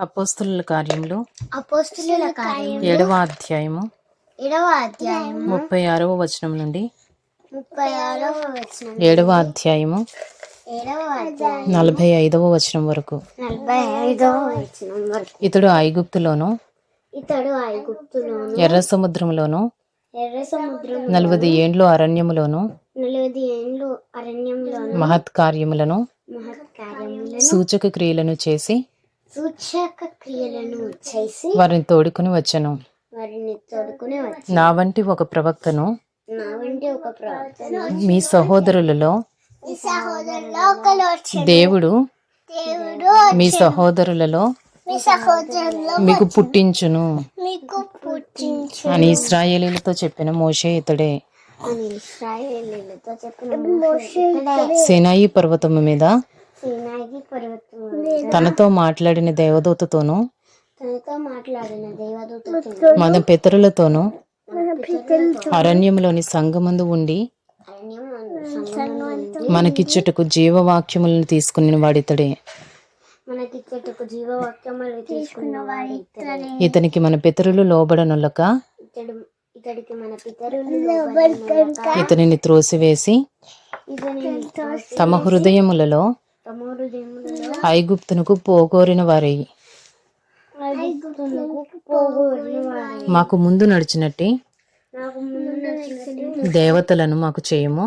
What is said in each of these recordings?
అపోస్తుల కార్యములు. అపోస్తుల కార్యం ఏడవ అధ్యాయము. ఏడవ అధ్యాయం ముప్పై ఆరవ వచనం నుండి. ముప్పై ఆరవ వచనం. ఏడవ అధ్యాయము. ఏడవ అధ్యాయం నలభై ఐదవ వచనం వరకు. నలభై ఐదవ వచనం వరకు. ఇతడు ఐగుప్తులోను. ఇతడు ఐగుప్తులోను. ఎర్ర సముద్రములోను. ఎర్ర సముద్రం నలభై ఏండ్లు అరణ్యములోను. నలభై ఏండ్లు అరణ్యంలోను మహత్ కార్యములను మహత్ కార్యములను సూచక క్రియలను చేసి. సూచక క్రియలను చేసి వారిని తోడుకుని వచ్చెను. వారిని తోడుకుని వచ్చి నా వంటి ఒక ప్రవక్తను నా వంటి ఒక ప్రవర్తన మీ సహోదరులలో ఈ సహోదరులో ఒకరు వచ్చి దేవుడు దేవుడు మీ సహోదరులలో మీ సహోదరులో మీకు పుట్టించును. మీకు పుట్టించు అని ఇస్రాయేలీలతో చెప్పిన మోషే ఇతడే. అని ఇస్రాయేలీలతో చెప్పిన మోషే ఇతడే. సేనాయి పర్వతము మీద సీనాయి పర్వతం మీద తనతో మాట్లాడిన దేవదూతతోనూ తనతో మాట్లాడిన దేవదూతతో మన పితరులతోనూ అరణ్యంలోని సంగమందు ఉండి మనకిచ్చుటకు జీవవాక్యములను తీసుకుని వాడితడే. ఇతనికి మన పితరులు లోబడనొల్లక ఇతడు ఇతడికి మన పితరులు లోబడినగాక ఇతనిని త్రోసివేసి తమ హృదయములలో ఐగుప్తునకు పోగోరిన వారై మాకు ముందు నడిచినట్టి దేవతలను మాకు చేయము.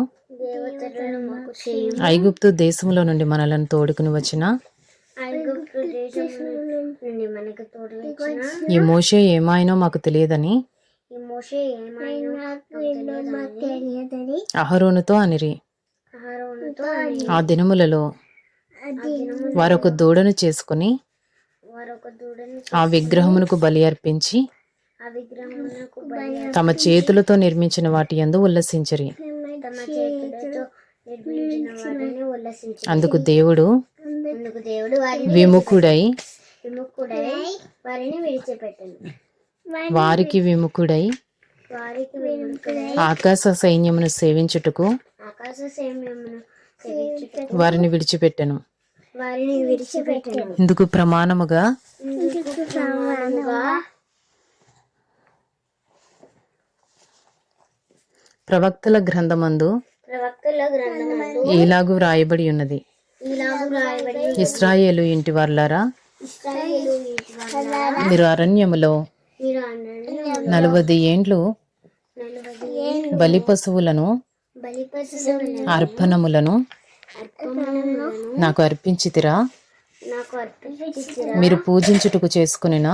ఐగుప్తు దేశంలో నుండి మనలను తోడుకుని వచ్చిన ఈ మోషే ఏమాయనో మాకు తెలియదని అహరోనుతో అనిరి. ఆ దినములలో వారొక దూడను చేసుకుని ఆ విగ్రహమునకు బలి అర్పించి తమ చేతులతో నిర్మించిన వాటి యందు ఉల్లసించరి. అందుకు దేవుడు విముఖుడై వారికి విముఖుడై ఆకాశ సైన్యమును సేవించుటకు వారిని విడిచిపెట్టను. వారిని విడిచిపెట్టను ఇందుకు ప్రమాణముగా? ఇందుకు ప్రమాణముగా? ప్రవక్తల గ్రంథమందు ప్రవక్తల గ్రంథమందు ఈలాగు వ్రాయబడి ఉన్నది. ఇలాగు ఇస్రాయేలు ఇంటి వార్లారా? మీరు అరణ్యములో నలభై ఏండ్లు బలి పశువులను అర్పణములను నాకు అర్పించితిరా. నాకు మీరు పూజించుటకు చేసుకునిన?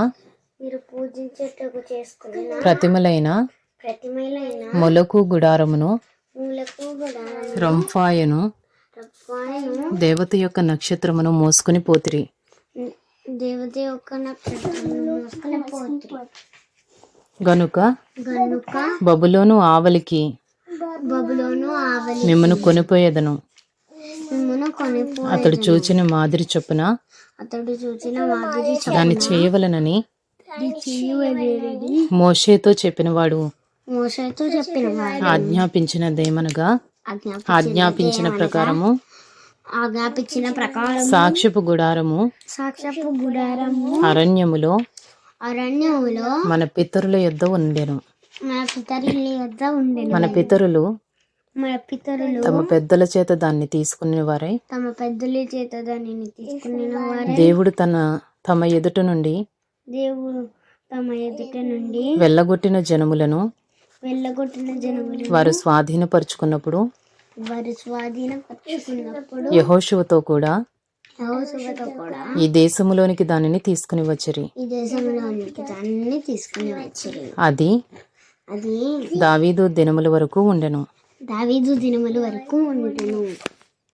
మీరు పూజించేటకు చేసుకున్న? ప్రతిమలైన? ప్రతిమైలైన? మొలకు గుడారమును? మూలకు రంఫాయను దేవత యొక్క నక్షత్రమును మోసుకుని పోతిరి. దేవత యొక్క నక్షత్రమును మోసుకుని పోతురు. గనుక? గనుక? బబులోను ఆవలికి? బబులోను ఆవలి మిమ్మను కొనిపోయేదను. అతడు చూచిన మాదిరి చొప్పున అతడు చూసిన మాదిరి దాన్ని చేయవలనని మోషేతో చెప్పినవాడు. మోసతో చెప్పిన వాడు ఆజ్ఞాపించినదేమనగా ఆజ్ఞాప ఆజ్ఞాపించిన ప్రకారము ఆజ్ఞాపించిన ప్రకారం సాక్ష్యపు గుడారము సాక్షపు గుడారము అరణ్యములో అరణ్యములో మన పితరుల యొద్ద ఉండెను. మన పితరుల వద్ద ఉండెను. మన పితరులు మన పితరులు తమ పెద్దల చేత దాన్ని తీసుకునే వారై. తమ పెద్దల చేత దానిని తీసుకున్న వారే. దేవుడు తన తమ ఎదుట నుండి దేవుడు తమ ఎదుట నుండి వెళ్ళగొట్టిన జనములను వెళ్ళగొట్టిన జనములు వారు స్వాధీనపరుచుకున్నప్పుడు వారి స్వాధీనపరుచుకున్నప్పుడు యహోశువతో కూడా యెహోషువతో కూడా ఈ దేశములోనికి దానిని తీసుకుని వచ్చిరి. ఈ దేశంలోనికి దాన్ని తీసుకుని వచ్చారు. అది అది దావీదు దినముల వరకు ఉండెను. దావీదు దినముల వరకు ఉండును